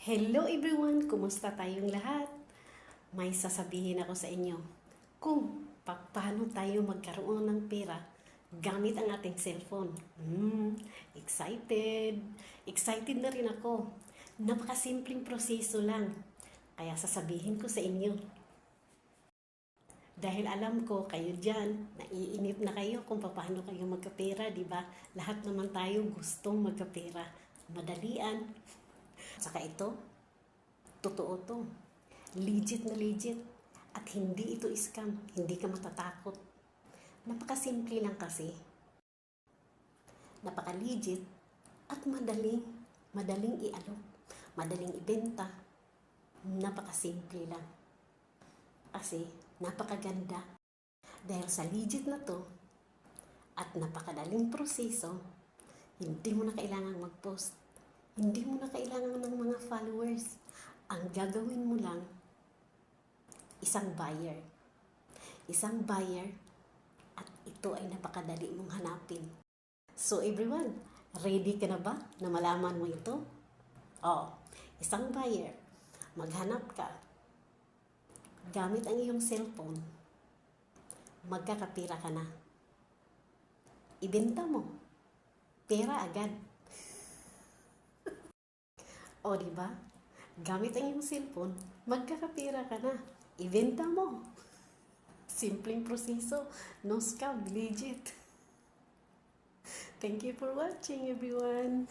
Hello everyone! Kumusta tayong lahat? May sasabihin ako sa inyo. Kung pa- paano tayo magkaroon ng pera gamit ang ating cellphone. Hmm, excited! Excited na rin ako. Napakasimpleng proseso lang. Kaya sasabihin ko sa inyo. Dahil alam ko kayo dyan, naiinip na kayo kung paano kayo magkapera, di ba? Lahat naman tayo gustong magkapera. Madalian. Saka ito, totoo to. Legit na legit. At hindi ito scam. Hindi ka matatakot. Napakasimple lang kasi. Napaka-legit at madaling, madaling ialok, madaling ibenta. Napakasimple lang. Kasi napakaganda. Dahil sa legit na to at napakadaling proseso, hindi mo na kailangang mag-post. Hindi mo na kailangan ng mga followers. Ang gagawin mo lang, isang buyer. Isang buyer at ito ay napakadali mong hanapin. So everyone, ready ka na ba na malaman mo ito? Oh, isang buyer. Maghanap ka. Gamit ang iyong cellphone. Magkakapira ka na. Ibenta mo. Pera agad. O, di ba? Gamit ang iyong cellphone, magkakapira ka na. Ibenta mo. Simpleng proseso. No scam. Legit. Thank you for watching, everyone.